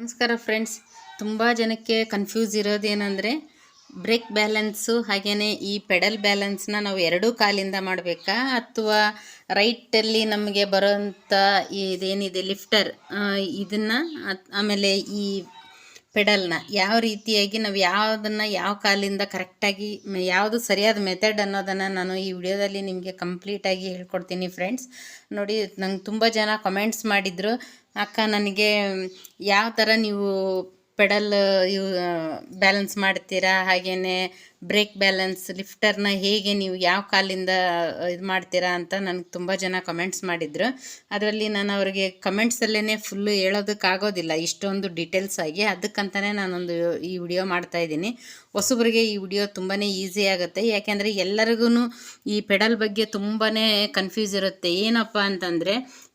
ನಮಸ್ಕಾರ ಫ್ರೆಂಡ್ಸ್. ತುಂಬ ಜನಕ್ಕೆ ಕನ್ಫ್ಯೂಸ್ ಇರೋದೇನೆಂದರೆ ಬ್ರೇಕ್ ಬ್ಯಾಲೆನ್ಸು ಹಾಗೆಯೇ ಈ ಪೆಡಲ್ ಬ್ಯಾಲೆನ್ಸ್ನ ನಾವು ಎರಡೂ ಕಾಲಿಂದ ಮಾಡಬೇಕಾ? ಅಥವಾ ರೈಟಲ್ಲಿ ನಮಗೆ ಬರೋಂಥ ಇದೇನಿದೆ ಲಿಫ್ಟರ್ ಇದನ್ನು, ಆಮೇಲೆ ಈ ಪೆಡಲ್ನ. ಯಾವ ರೀತಿಯಾಗಿ ನಾವು ಯಾವುದನ್ನು ಯಾವ ಕಾಲಿಂದ ಕರೆಕ್ಟಾಗಿ ಯಾವುದು ಸರಿಯಾದ ಮೆಥಡ್ ಅನ್ನೋದನ್ನು ನಾನು ಈ ವಿಡಿಯೋದಲ್ಲಿ ನಿಮಗೆ ಕಂಪ್ಲೀಟಾಗಿ ಹೇಳ್ಕೊಡ್ತೀನಿ ಫ್ರೆಂಡ್ಸ್. ನೋಡಿ, ನಂಗೆ ತುಂಬ ಜನ ಕಮೆಂಟ್ಸ್ ಮಾಡಿದರು, ಅಕ್ಕ, ನನಗೆ ಯಾವ ಥರ ನೀವು ಪೆಡಲ್ ಇವು ಬ್ಯಾಲೆನ್ಸ್ ಮಾಡ್ತೀರಾ? ಹಾಗೆಯೇ ಬ್ರೇಕ್ ಬ್ಯಾಲೆನ್ಸ್ ಲಿಫ್ಟರ್ನ ಹೇಗೆ ನೀವು ಯಾವ ಕಾಲಿಂದ ಇದು ಮಾಡ್ತೀರಾ ಅಂತ ನನಗೆ ತುಂಬ ಜನ ಕಮೆಂಟ್ಸ್ ಮಾಡಿದರು. ಅದರಲ್ಲಿ ನಾನು ಅವರಿಗೆ ಕಮೆಂಟ್ಸಲ್ಲೇ ಫುಲ್ಲು ಹೇಳೋದಕ್ಕಾಗೋದಿಲ್ಲ. ಇಷ್ಟೊಂದು ಡೀಟೇಲ್ಸ್ ಆಗಿ ಅದಕ್ಕಂತಲೇ ನಾನೊಂದು ಈ ವಿಡಿಯೋ ಮಾಡ್ತಾಯಿದ್ದೀನಿ ಹೊಸಬ್ರಿಗೆ ಈ ವಿಡಿಯೋ ತುಂಬಾ ಈಸಿ ಆಗುತ್ತೆ. ಯಾಕೆಂದರೆ ಎಲ್ಲರಿಗೂ ಈ ಪೆಡಲ್ ಬಗ್ಗೆ ತುಂಬಾ ಕನ್ಫ್ಯೂಸ್ ಇರುತ್ತೆ. ಏನಪ್ಪ ಅಂತಂದರೆ,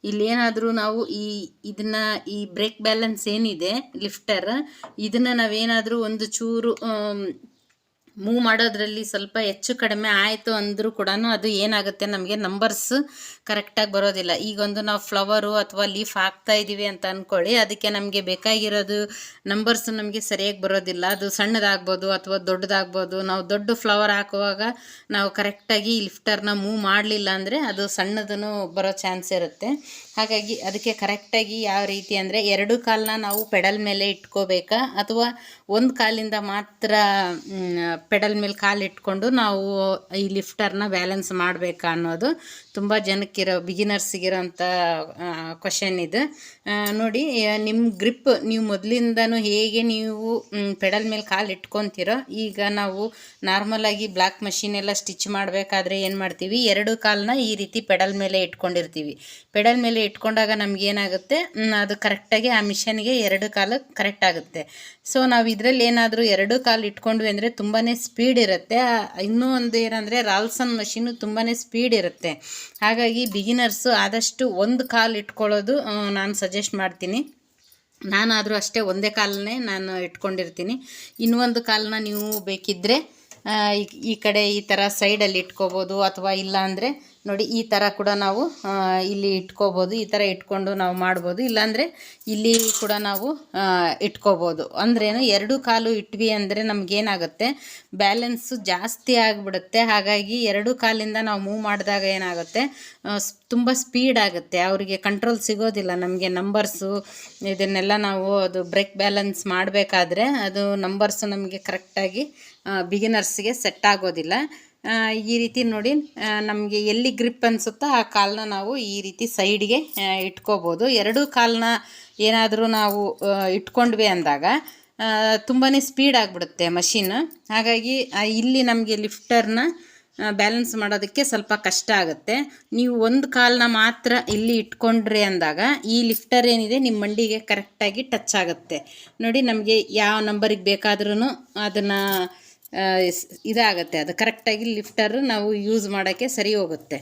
ಇಲ್ಲೇನಾದರೂ ನಾವು ಈ, ಇದನ್ನು, ಈ ಬ್ರೇಕ್ ಬ್ಯಾಲೆನ್ಸ್ ಏನಿದೆ ಲಿಫ್ಟರ್, ಇದನ್ನು ನಾವೇನಾದರೂ ಒಂದು ಚೂರು ಮೂವ್ ಮಾಡೋದ್ರಲ್ಲಿ ಸ್ವಲ್ಪ ಹೆಚ್ಚು ಕಡಿಮೆ ಆಯಿತು ಅಂದರೂ ಕೂಡ ಅದು ಏನಾಗುತ್ತೆ? ನಮಗೆ ನಂಬರ್ಸ್ ಕರೆಕ್ಟಾಗಿ ಬರೋದಿಲ್ಲ. ಈಗೊಂದು ನಾವು ಫ್ಲವರು ಅಥವಾ ಲೀಫ್ ಹಾಕ್ತಾ ಇದ್ದೀವಿ ಅಂತ ಅಂದ್ಕೊಳ್ಳಿ ಅದಕ್ಕೆ ನಮಗೆ ಬೇಕಾಗಿರೋದು ನಂಬರ್ಸ್ ನಮಗೆ ಸರಿಯಾಗಿ ಬರೋದಿಲ್ಲ. ಅದು ಸಣ್ಣದಾಗ್ಬೋದು ಅಥವಾ ದೊಡ್ಡದಾಗ್ಬೋದು. ನಾವು ದೊಡ್ಡ ಫ್ಲವರ್ ಹಾಕುವಾಗ ನಾವು ಕರೆಕ್ಟಾಗಿ ಲಿಫ್ಟರ್ನ ಮೂವ್ ಮಾಡಲಿಲ್ಲ ಅಂದರೆ ಅದು ಸಣ್ಣದೂ ಬರೋ ಚಾನ್ಸ್ ಇರುತ್ತೆ. ಹಾಗಾಗಿ ಅದಕ್ಕೆ ಕರೆಕ್ಟಾಗಿ ಯಾವ ರೀತಿ ಅಂದರೆ ಎರಡು ಕಾಲನ್ನ ನಾವು ಪೆಡಲ್ ಮೇಲೆ ಇಟ್ಕೋಬೇಕಾ? ಅಥವಾ ಒಂದು ಕಾಲಿಂದ ಮಾತ್ರ ಪೆಡಲ್ ಮೇಲೆ ಕಾಲು ಇಟ್ಕೊಂಡು ನಾವು ಈ ಲಿಫ್ಟರ್ನ ಬ್ಯಾಲೆನ್ಸ್ ಮಾಡಬೇಕಾ ಅನ್ನೋದು ತುಂಬ ಜನಕ್ಕಿರೋ ಬಿಗಿನರ್ಸಿಗಿರೋಂಥ ಕ್ವಶನ್ ಇದು. ನೋಡಿ ನಿಮ್ಮ ಗ್ರಿಪ್ ನೀವು ಮೊದಲಿಂದನೂ ಹೇಗೆ ನೀವು ಪೆಡಲ್ ಮೇಲೆ ಕಾಲು ಇಟ್ಕೊತೀರೋ, ಈಗ ನಾವು ನಾರ್ಮಲಾಗಿ ಬ್ಲ್ಯಾಕ್ ಮಷಿನ್ ಎಲ್ಲ ಸ್ಟಿಚ್ ಮಾಡಬೇಕಾದ್ರೆ ಏನು ಮಾಡ್ತೀವಿ? ಎರಡು ಕಾಲನ್ನ ಈ ರೀತಿ ಪೆಡಲ್ ಮೇಲೆ ಇಟ್ಕೊಂಡಿರ್ತೀವಿ. ಪೆಡಲ್ ಮೇಲೆ ಇಟ್ಕೊಂಡಾಗ ನಮಗೇನಾಗುತ್ತೆ ಅದು ಕರೆಕ್ಟಾಗಿ ಆ ಮಿಷನ್ಗೆ ಎರಡು ಕಾಲು ಕರೆಕ್ಟ್ ಆಗುತ್ತೆ. ಸೊ ನಾವು ಇದರಲ್ಲಿ ಏನಾದರೂ ಎರಡು ಕಾಲು ಇಟ್ಕೊಂಡ್ವಿ ಅಂದರೆ ತುಂಬಾ ಸ್ಪೀಡ್ ಇರುತ್ತೆ. ಇನ್ನೂ ಒಂದು ಏನಂದರೆ ರಾಲ್ಸನ್ ಮಷೀನು ತುಂಬಾ ಸ್ಪೀಡ್ ಇರುತ್ತೆ. ಹಾಗಾಗಿ ಬಿಗಿನರ್ಸು ಆದಷ್ಟು ಒಂದು ಕಾಲು ಇಟ್ಕೊಳ್ಳೋದು ನಾನು ಸಜೆಸ್ಟ್ ಮಾಡ್ತೀನಿ. ನಾನಾದರೂ ಅಷ್ಟೇ ಒಂದೇ ಕಾಲನ್ನೇ ನಾನು ಇಟ್ಕೊಂಡಿರ್ತೀನಿ. ಇನ್ನೊಂದು ಕಾಲನ್ನ ನೀವು ಬೇಕಿದ್ದರೆ ಈ ಕಡೆ ಈ ಥರ ಸೈಡಲ್ಲಿ ಇಟ್ಕೋಬೋದು, ಅಥವಾ ಇಲ್ಲ ಅಂದರೆ ನೋಡಿ, ಈ ಥರ ಕೂಡ ನಾವು ಇಲ್ಲಿ ಇಟ್ಕೋಬೋದು. ಈ ಥರ ಇಟ್ಕೊಂಡು ನಾವು ಮಾಡ್ಬೋದು. ಇಲ್ಲಾಂದರೆ ಇಲ್ಲಿ ಕೂಡ ನಾವು ಇಟ್ಕೋಬೋದು. ಅಂದ್ರೇನು, ಎರಡು ಕಾಲು ಇಟ್ವಿ ಅಂದರೆ ನಮಗೇನಾಗುತ್ತೆ? ಬ್ಯಾಲೆನ್ಸು ಜಾಸ್ತಿ ಆಗಿಬಿಡುತ್ತೆ. ಹಾಗಾಗಿ ಎರಡು ಕಾಲಿಂದ ನಾವು ಮೂವ್ ಮಾಡಿದಾಗ ಏನಾಗುತ್ತೆ? ತುಂಬ ಸ್ಪೀಡ್ ಆಗುತ್ತೆ. ಅವರಿಗೆ ಕಂಟ್ರೋಲ್ ಸಿಗೋದಿಲ್ಲ. ನಮಗೆ ನಂಬರ್ಸು, ಇದನ್ನೆಲ್ಲ ನಾವು ಅದು ಬ್ರೇಕ್ ಬ್ಯಾಲೆನ್ಸ್ ಮಾಡಬೇಕಾದ್ರೆ ಅದು ನಂಬರ್ಸು ನಮಗೆ ಕರೆಕ್ಟಾಗಿ ಬಿಗಿನರ್ಸ್ಗೆ ಸೆಟ್ ಆಗೋದಿಲ್ಲ. ಈ ರೀತಿ ನೋಡಿ ನಮಗೆ ಎಲ್ಲಿ ಗ್ರಿಪ್ ಅನಿಸುತ್ತೋ ಆ ಕಾಲನ್ನ ನಾವು ಈ ರೀತಿ ಸೈಡ್ಗೆ ಇಟ್ಕೋಬೋದು. ಎರಡೂ ಕಾಲನ್ನ ಏನಾದರೂ ನಾವು ಇಟ್ಕೊಂಡ್ವಿ ಅಂದಾಗ ತುಂಬಾ ಸ್ಪೀಡ್ ಆಗಿಬಿಡುತ್ತೆ ಮಷಿನ್. ಹಾಗಾಗಿ ಇಲ್ಲಿ ನಮಗೆ ಲಿಫ್ಟರ್ನ ಬ್ಯಾಲೆನ್ಸ್ ಮಾಡೋದಕ್ಕೆ ಸ್ವಲ್ಪ ಕಷ್ಟ ಆಗುತ್ತೆ. ನೀವು ಒಂದು ಕಾಲನ್ನ ಮಾತ್ರ ಇಲ್ಲಿ ಇಟ್ಕೊಂಡ್ರಿ ಅಂದಾಗ, ಈ ಲಿಫ್ಟರ್ ಏನಿದೆ ನಿಮ್ಮ ಮಂಡಿಗೆ ಕರೆಕ್ಟಾಗಿ ಟಚ್ ಆಗುತ್ತೆ. ನೋಡಿ, ನಮಗೆ ಯಾವ ನಂಬರಿಗೆ ಬೇಕಾದ್ರೂ ಅದನ್ನು ಇದಾಗುತ್ತೆ ಅದು. ಕರೆಕ್ಟಾಗಿ ಲಿಫ್ಟರ್ ನಾವು ಯೂಸ್ ಮಾಡೋಕ್ಕೆ ಸರಿ ಹೋಗುತ್ತೆ.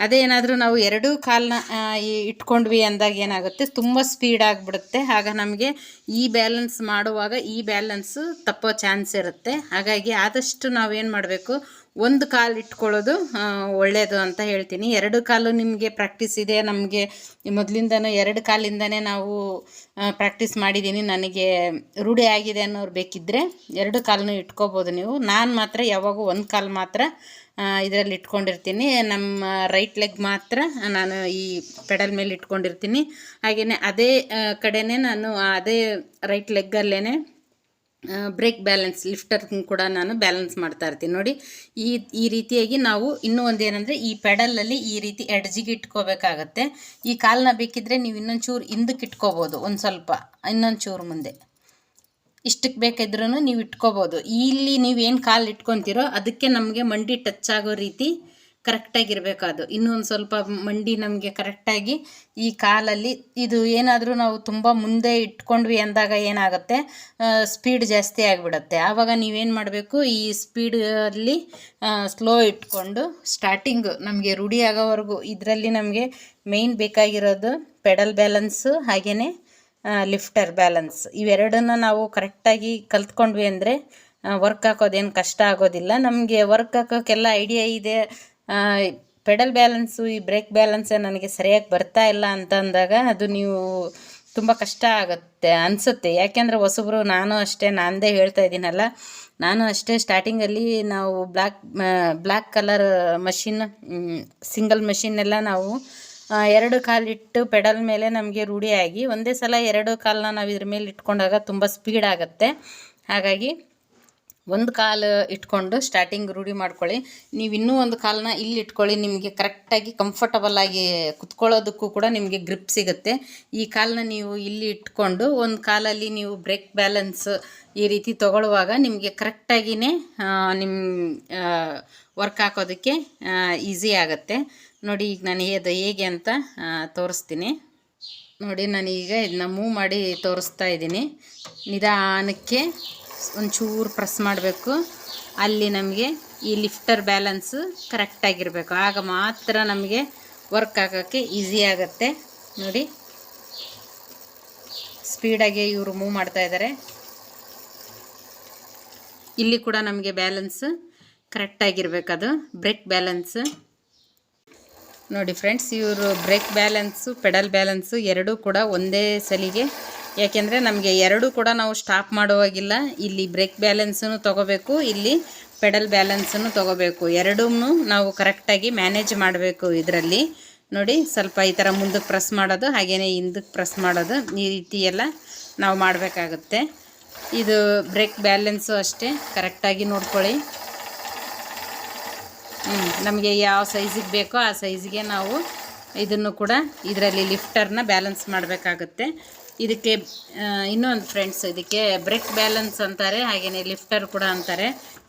ಅದೇನಾದರೂ ನಾವು ಎರಡೂ ಕಾಲನ್ನ ಇಟ್ಕೊಂಡ್ವಿ ಅಂದಾಗ ಏನಾಗುತ್ತೆ? ತುಂಬ ಸ್ಪೀಡ್ ಆಗಿಬಿಡುತ್ತೆ. ಆಗ ನಮಗೆ ಈ ಬ್ಯಾಲೆನ್ಸ್ ಮಾಡುವಾಗ ಈ ಬ್ಯಾಲೆನ್ಸು ತಪ್ಪೋ ಚಾನ್ಸ್ ಇರುತ್ತೆ. ಹಾಗಾಗಿ ಆದಷ್ಟು ನಾವೇನು ಮಾಡಬೇಕು? ಒಂದು ಕಾಲು ಇಟ್ಕೊಳ್ಳೋದು ಒಳ್ಳೆಯದು ಅಂತ ಹೇಳ್ತೀನಿ. ಎರಡು ಕಾಲು ನಿಮಗೆ ಪ್ರಾಕ್ಟೀಸ್ ಇದೆ, ನಮಗೆ ಮೊದಲಿಂದನೂ ಎರಡು ಕಾಲಿಂದನೇ ನಾವು ಪ್ರಾಕ್ಟೀಸ್ ಮಾಡಿದ್ದೀನಿ ನನಗೆ ರೂಢಿ ಆಗಿದೆ ಅನ್ನೋರು ಬೇಕಿದ್ದರೆ ಎರಡು ಕಾಲನ್ನು ಇಟ್ಕೋಬೋದು ನೀವು. ನಾನು ಮಾತ್ರ ಯಾವಾಗೂ ಒಂದು ಕಾಲು ಮಾತ್ರ ಇದರಲ್ಲಿ ಇಟ್ಕೊಂಡಿರ್ತೀನಿ. ನಮ್ಮ ರೈಟ್ ಲೆಗ್ ಮಾತ್ರ ನಾನು ಈ ಪೆಡಲ್ ಮೇಲೆ ಇಟ್ಕೊಂಡಿರ್ತೀನಿ. ಹಾಗೆಯೇ ಅದೇ ಕಡೆನೇ ನಾನು ಅದೇ ರೈಟ್ ಲೆಗ್ಗಲ್ಲೇ ಬ್ರೇಕ್ ಬ್ಯಾಲೆನ್ಸ್ ಲಿಫ್ಟರ್ ಕೂಡ ನಾನು ಬ್ಯಾಲೆನ್ಸ್ ಮಾಡ್ತಾ ಇರ್ತೀನಿ. ನೋಡಿ, ಈ ಈ ರೀತಿಯಾಗಿ ನಾವು ಇನ್ನೂ ಏನಂದರೆ, ಈ ಪೆಡಲಲ್ಲಿ ಈ ರೀತಿ ಎಡ್ಜಿಗೆ ಇಟ್ಕೋಬೇಕಾಗತ್ತೆ. ಈ ಕಾಲನ್ನ ಬೇಕಿದ್ರೆ ನೀವು ಇನ್ನೊಂದು ಚೂರು ಹಿಂದಕ್ಕೆ ಇಟ್ಕೋಬೋದು, ಒಂದು ಸ್ವಲ್ಪ ಇನ್ನೊಂದು ಚೂರು ಮುಂದೆ. ಇಷ್ಟಕ್ಕೆ ಬೇಕಿದ್ರೂ ನೀವು ಇಟ್ಕೋಬೋದು. ಇಲ್ಲಿ ನೀವೇನು ಕಾಲು ಇಟ್ಕೊತೀರೋ, ಅದಕ್ಕೆ ನಮಗೆ ಮಂಡಿ ಟಚ್ ಆಗೋ ರೀತಿ ಕರೆಕ್ಟಾಗಿರಬೇಕು ಅದು ಇನ್ನೊಂದು ಸ್ವಲ್ಪ ಮಂಡಿ ನಮಗೆ ಕರೆಕ್ಟಾಗಿ ಈ ಕಾಲಲ್ಲಿ ಇದು ಏನಾದರೂ ನಾವು ತುಂಬ ಮುಂದೆ ಇಟ್ಕೊಂಡ್ವಿ ಅಂದಾಗ ಏನಾಗುತ್ತೆ? ಸ್ಪೀಡ್ ಜಾಸ್ತಿ ಆಗಿಬಿಡುತ್ತೆ. ಆವಾಗ ನೀವೇನು ಮಾಡಬೇಕು? ಈ ಸ್ಪೀಡಲ್ಲಿ ಸ್ಲೋ ಇಟ್ಕೊಂಡು ಸ್ಟಾರ್ಟಿಂಗು ನಮಗೆ ರೂಢಿ ಆಗೋವರೆಗೂ ಇದರಲ್ಲಿ ನಮಗೆ ಮೇಯ್ನ್ ಬೇಕಾಗಿರೋದು ಪೆಡಲ್ ಬ್ಯಾಲೆನ್ಸು ಹಾಗೆಯೇ ಲಿಫ್ಟರ್ ಬ್ಯಾಲೆನ್ಸ್ ಇವೆರಡನ್ನ ನಾವು ಕರೆಕ್ಟಾಗಿ ಕಲ್ತ್ಕೊಂಡ್ವಿ ಅಂದರೆ ವರ್ಕ್ ಹಾಕೋದೇನು ಕಷ್ಟ ಆಗೋದಿಲ್ಲ. ನಮಗೆ ವರ್ಕ್ ಹಾಕೋಕ್ಕೆಲ್ಲ ಐಡಿಯಾ ಇದೆ. ಪೆಡಲ್ ಬ್ಯಾಲೆನ್ಸು, ಈ ಬ್ರೇಕ್ ಬ್ಯಾಲೆನ್ಸ್ ನನಗೆ ಸರಿಯಾಗಿ ಬರ್ತಾ ಇಲ್ಲ ಅಂತ ಅಂದಾಗ ಅದು ನೀವು ತುಂಬ ಕಷ್ಟ ಆಗುತ್ತೆ, ಅನಿಸುತ್ತೆ. ಯಾಕೆಂದರೆ ಹೊಸಬ್ರು, ನಾನು ಅಷ್ಟೇ ನಾನದೇ ಹೇಳ್ತಾ ಇದ್ದೀನಲ್ಲ. ನಾನು ಅಷ್ಟೇ ಸ್ಟಾರ್ಟಿಂಗಲ್ಲಿ ನಾವು black black colour machine single ಮಷಿನ್ನೆಲ್ಲ ನಾವು ಎರಡು ಕಾಲಿಟ್ಟು ಪೆಡಲ್ ಮೇಲೆ ನಮಗೆ ರೂಢಿಯಾಗಿ, ಒಂದೇ ಸಲ ಎರಡು ಕಾಲನ್ನ ನಾವು ಇದ್ರ ಮೇಲೆ ಇಟ್ಕೊಂಡಾಗ ತುಂಬ ಸ್ಪೀಡ್ ಆಗುತ್ತೆ. ಹಾಗಾಗಿ ಒಂದು ಕಾಲು ಇಟ್ಕೊಂಡು ಸ್ಟಾರ್ಟಿಂಗ್ ರೂಢಿ ಮಾಡ್ಕೊಳ್ಳಿ. ನೀವು ಇನ್ನೂ ಒಂದು ಕಾಲನ್ನ ಇಲ್ಲಿ ಇಟ್ಕೊಳ್ಳಿ. ನಿಮಗೆ ಕರೆಕ್ಟಾಗಿ ಕಂಫರ್ಟಬಲ್ ಆಗಿ ಕುತ್ಕೊಳ್ಳೋದಕ್ಕೂ ಕೂಡ ನಿಮಗೆ ಗ್ರಿಪ್ ಸಿಗುತ್ತೆ. ಈ ಕಾಲನ್ನ ನೀವು ಇಲ್ಲಿ ಇಟ್ಕೊಂಡು ಒಂದು ಕಾಲಲ್ಲಿ ನೀವು ಬ್ರೇಕ್ ಬ್ಯಾಲೆನ್ಸ್ ಈ ರೀತಿ ತೊಗೊಳ್ಳುವಾಗ ನಿಮಗೆ ಕರೆಕ್ಟಾಗಿಯೇ ನಿಮ್ಮ ವರ್ಕ್ ಹಾಕೋದಕ್ಕೆ ಈಸಿ ಆಗುತ್ತೆ. ನೋಡಿ ಈಗ ನಾನು ಅದು ಹೇಗೆ ಅಂತ ತೋರಿಸ್ತೀನಿ. ನೋಡಿ ನಾನೀಗ ಇದನ್ನ ಮೂವ್ ಮಾಡಿ ತೋರಿಸ್ತಾ ಇದ್ದೀನಿ. ನಿಧಾನಕ್ಕೆ ಒಂಚೂರು ಪ್ರೆಸ್ ಮಾಡಬೇಕು. ಅಲ್ಲಿ ನಮಗೆ ಈ ಲಿಫ್ಟರ್ ಬ್ಯಾಲೆನ್ಸು ಕರೆಕ್ಟಾಗಿರಬೇಕು ಆಗ ಮಾತ್ರ ನಮಗೆ ವರ್ಕ್ ಆಗೋಕ್ಕೆ ಈಸಿ ಆಗುತ್ತೆ. ನೋಡಿ. ಸ್ಪೀಡಾಗಿ ಇವರು ಮೂವ್ ಮಾಡ್ತಾ ಇದ್ದಾರೆ ಇಲ್ಲಿ ಕೂಡ ನಮಗೆ ಬ್ಯಾಲೆನ್ಸ್ ಕರೆಕ್ಟಾಗಿರ್ಬೇಕು ಅದು. ಬ್ರೇಕ್ ಬ್ಯಾಲೆನ್ಸ್ ನೋಡಿ ಫ್ರೆಂಡ್ಸ್ ಇವರು ಬ್ರೇಕ್ ಬ್ಯಾಲೆನ್ಸು ಪೆಡಲ್ ಬ್ಯಾಲೆನ್ಸು ಎರಡೂ ಕೂಡ ಒಂದೇ ಸಲಿಗೆ ಯಾಕೆಂದರೆ ನಮಗೆ ಎರಡೂ ಕೂಡ ನಾವು ಸ್ಟಾಪ್ ಮಾಡುವಾಗಿಲ್ಲ. ಇಲ್ಲಿ ಬ್ರೇಕ್ ಬ್ಯಾಲೆನ್ಸನ್ನು ತೊಗೋಬೇಕು, ಇಲ್ಲಿ ಪೆಡಲ್ ಬ್ಯಾಲೆನ್ಸನ್ನು ತೊಗೋಬೇಕು. ಎರಡೂ ನಾವು ಕರೆಕ್ಟಾಗಿ ಮ್ಯಾನೇಜ್ ಮಾಡಬೇಕು ಇದರಲ್ಲಿ. ನೋಡಿ, ಸ್ವಲ್ಪ ಈ ಥರ ಮುಂದಕ್ಕೆ ಪ್ರೆಸ್ ಮಾಡೋದು ಹಾಗೆಯೇ ಹಿಂದಕ್ಕೆ ಪ್ರೆಸ್ ಮಾಡೋದು, ಈ ರೀತಿ ಎಲ್ಲ ನಾವು ಮಾಡಬೇಕಾಗುತ್ತೆ. ಇದು ಬ್ರೇಕ್ ಬ್ಯಾಲೆನ್ಸು ಅಷ್ಟೇ ಕರೆಕ್ಟಾಗಿ ನೋಡ್ಕೊಳ್ಳಿ. ನಮಗೆ ಯಾವ ಸೈಜಿಗೆ ಬೇಕೋ ಆ ಸೈಜಿಗೆ ನಾವು ಇದನ್ನು ಕೂಡ ಇದರಲ್ಲಿ ಲಿಫ್ಟರ್ನ ಬ್ಯಾಲೆನ್ಸ್ ಮಾಡಬೇಕಾಗುತ್ತೆ. ಇದಕ್ಕೆ ಇನ್ನೊಂದು ಫ್ರೆಂಡ್ಸ್ ಇದಕ್ಕೆ ಬ್ರೇಕ್ ಬ್ಯಾಲೆನ್ಸ್ ಅಂತಾರೆ ಹಾಗೆಯೇ ಲಿಫ್ಟರ್ ಕೂಡ ಅಂತಾರೆ.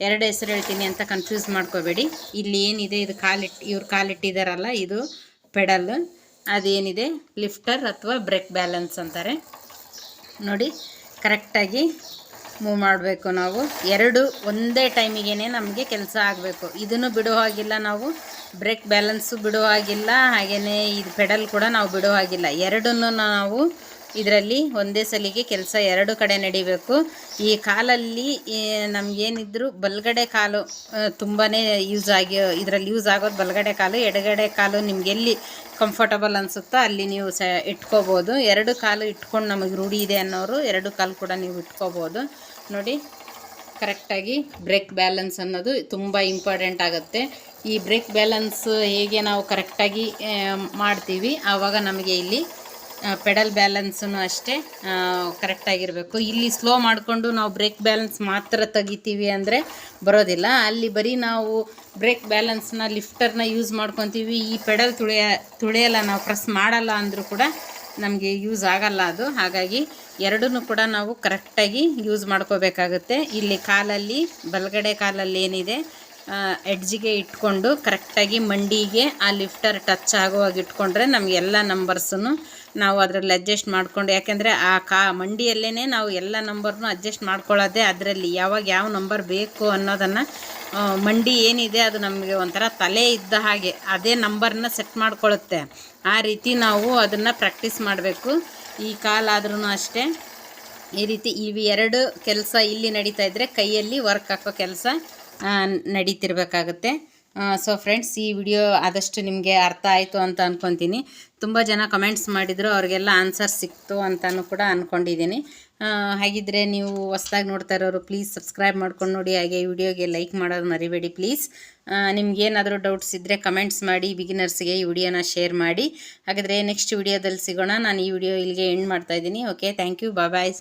ಎರಡು ಹೆಸರು ಹೇಳ್ತೀನಿ ಅಂತ ಕನ್ಫ್ಯೂಸ್ ಮಾಡ್ಕೋಬೇಡಿ. ಇಲ್ಲಿ ಏನಿದೆ, ಇದು ಕಾಲಿಟ್ಟು ಇವ್ರು ಕಾಲಿಟ್ಟಿದ್ದಾರಲ್ಲ ಇದು ಪೆಡಲ್ ಅದೇನಿದೆ ಲಿಫ್ಟರ್ ಅಥವಾ ಬ್ರೇಕ್ ಬ್ಯಾಲೆನ್ಸ್ ಅಂತಾರೆ. ನೋಡಿ ಕರೆಕ್ಟಾಗಿ ಮೂವ್ ಮಾಡಬೇಕು ನಾವು. ಎರಡು ಒಂದೇ ಟೈಮಿಗೆ ನಮಗೆ ಕೆಲಸ ಆಗಬೇಕು. ಇದನ್ನು ಬಿಡೋ ಹಾಗಿಲ್ಲ ನಾವು. ಬ್ರೇಕ್ ಬ್ಯಾಲೆನ್ಸು ಬಿಡೋ ಹಾಗಿಲ್ಲ ಹಾಗೆಯೇ ಇದು ಪೆಡಲ್ ಕೂಡ ನಾವು ಬಿಡೋ ಹಾಗಿಲ್ಲ. ಎರಡನ್ನೂ ನಾವು ಇದರಲ್ಲಿ ಒಂದೇ ಸಲಿಗೆ ಕೆಲಸ ಎರಡು ಕಡೆ ನಡಿಬೇಕು. ಈ ಕಾಲಲ್ಲಿ ನಮಗೇನಿದ್ರು ಬಲಗಡೆ ಕಾಲು ತುಂಬಾ ಯೂಸ್ ಆಗಿ, ಇದರಲ್ಲಿ ಯೂಸ್ ಆಗೋದು ಬಲಗಡೆ ಕಾಲು, ಎಡಗಡೆ ಕಾಲು ನಿಮ್ಗೆ ಎಲ್ಲಿ ಕಂಫರ್ಟಬಲ್ ಅನಿಸುತ್ತೋ ಅಲ್ಲಿ ನೀವು ಸ, ಇಟ್ಕೋಬೋದು. ಎರಡು ಕಾಲು ಇಟ್ಕೊಂಡು ನಮಗೆ ರೂಢಿ ಇದೆ ಅನ್ನೋರು ಎರಡು ಕಾಲು ಕೂಡ ನೀವು ಇಟ್ಕೋಬೋದು. ನೋಡಿ ಕರೆಕ್ಟಾಗಿ ಬ್ರೇಕ್ ಬ್ಯಾಲೆನ್ಸ್ ಅನ್ನೋದು ತುಂಬ ಇಂಪಾರ್ಟೆಂಟ್ ಆಗುತ್ತೆ. ಈ ಬ್ರೇಕ್ ಬ್ಯಾಲೆನ್ಸ್ ಹೇಗೆ ನಾವು ಕರೆಕ್ಟಾಗಿ ಮಾಡ್ತೀವಿ, ಆವಾಗ ನಮಗೆ ಇಲ್ಲಿ ಪೆಡಲ್ ಬ್ಯಾಲೆನ್ಸೂ ಅಷ್ಟೇ ಕರೆಕ್ಟಾಗಿರಬೇಕು. ಇಲ್ಲಿ ಸ್ಲೋ ಮಾಡಿಕೊಂಡು ನಾವು ಬ್ರೇಕ್ ಬ್ಯಾಲೆನ್ಸ್ ಮಾತ್ರ ತೆಗಿತೀವಿ ಅಂದರೆ ಬರೋದಿಲ್ಲ. ಅಲ್ಲಿ ಬರೀ ನಾವು ಬ್ರೇಕ್ ಬ್ಯಾಲೆನ್ಸ್ನ, ಲಿಫ್ಟರ್ನ ಯೂಸ್ ಮಾಡ್ಕೊತೀವಿ. ಈ ಪೆಡಲ್ ತುಳಿಯ, ತುಳಿಯಲ್ಲ, ನಾವು ಪ್ರೆಸ್ ಮಾಡಲ್ಲ ಅಂದರೂ ಕೂಡ ನಮಗೆ ಯೂಸ್ ಆಗಲ್ಲ ಅದು. ಹಾಗಾಗಿ ಎರಡನ್ನೂ ಕೂಡ ನಾವು ಕರೆಕ್ಟಾಗಿ ಯೂಸ್ ಮಾಡ್ಕೋಬೇಕಾಗುತ್ತೆ. ಇಲ್ಲಿ ಕಾಲಲ್ಲಿ, ಬಲಗಡೆ ಕಾಲಲ್ಲಿ ಏನಿದೆ ಎಡ್ಜಿಗೆ ಇಟ್ಕೊಂಡು ಕರೆಕ್ಟಾಗಿ ಮಂಡಿಗೆ ಆ ಲಿಫ್ಟರ್ ಟಚ್ ಆಗುವಾಗ ಇಟ್ಕೊಂಡ್ರೆ ನಮಗೆಲ್ಲ ನಂಬರ್ಸನ್ನು ನಾವು ಅದರಲ್ಲಿ ಅಡ್ಜಸ್ಟ್ ಮಾಡ್ಕೊಂಡು, ಯಾಕೆಂದರೆ ಆ ಕಾ ಮಂಡಿಯಲ್ಲೇ ನಾವು ಎಲ್ಲ ನಂಬರ್ನು ಅಡ್ಜಸ್ಟ್ ಮಾಡ್ಕೊಳ್ಳೋದೇ ಅದರಲ್ಲಿ. ಯಾವಾಗ ಯಾವ ನಂಬರ್ ಬೇಕು ಅನ್ನೋದನ್ನು ಮಂಡಿ ಏನಿದೆ ಅದು ನಮಗೆ ಒಂಥರ ತಲೆ ಇದ್ದ ಹಾಗೆ ಅದೇ ನಂಬರ್ನ ಸೆಟ್ ಮಾಡ್ಕೊಳ್ಳುತ್ತೆ. ಆ ರೀತಿ ನಾವು ಅದನ್ನು ಪ್ರಾಕ್ಟೀಸ್ ಮಾಡಬೇಕು. ಈ ಕಾಲಾದ್ರೂ ಅಷ್ಟೇ. ಈ ರೀತಿ ಇವು ಎರಡು ಕೆಲಸ ಇಲ್ಲಿ ನಡೀತಾ ಇದ್ದರೆ ಕೈಯಲ್ಲಿ ವರ್ಕ್ ಹಾಕೋ ಕೆಲಸ. ನಡೀತಿರ್ಬೇಕಾಗುತ್ತೆ. ಸೊ ಫ್ರೆಂಡ್ಸ್ ಈ ವಿಡಿಯೋ ಆದಷ್ಟು ನಿಮಗೆ ಅರ್ಥ ಆಯಿತು ಅಂತ ಅಂದ್ಕೊತೀನಿ ತುಂಬ ಜನ ಕಮೆಂಟ್ಸ್ ಮಾಡಿದರು, ಅವ್ರಿಗೆಲ್ಲ ಆನ್ಸರ್ ಸಿಕ್ತು ಅಂತಲೂ ಕೂಡ ಅಂದ್ಕೊಂಡಿದ್ದೀನಿ ಹಾಗಿದ್ದರೆ ನೀವು ಹೊಸ್ದಾಗಿ ನೋಡ್ತಾ ಇರೋರು ಪ್ಲೀಸ್ ಸಬ್ಸ್ಕ್ರೈಬ್ ಮಾಡ್ಕೊಂಡು ನೋಡಿ, ಹಾಗೆ ಈ ವಿಡಿಯೋಗೆ ಲೈಕ್ ಮಾಡೋದು ಮರಿಬೇಡಿ ಪ್ಲೀಸ್ ನಿಮ್ಗೇನಾದರೂ ಡೌಟ್ಸ್ ಇದ್ದರೆ ಕಮೆಂಟ್ಸ್ ಮಾಡಿ ಬಿಗಿನರ್ಸ್ಗೆ ಈ ವಿಡಿಯೋನ ಶೇರ್ ಮಾಡಿ. ಹಾಗಾದರೆ ನೆಕ್ಸ್ಟ್ ವಿಡಿಯೋದಲ್ಲಿ ಸಿಗೋಣ. ನಾನು ಈ ವಿಡಿಯೋ ಇಲ್ಲಿಗೆ ಎಂಡ್ ಮಾಡ್ತಾಯಿದ್ದೀನಿ ಓಕೆ ಥ್ಯಾಂಕ್ ಯು ಬಾಯ್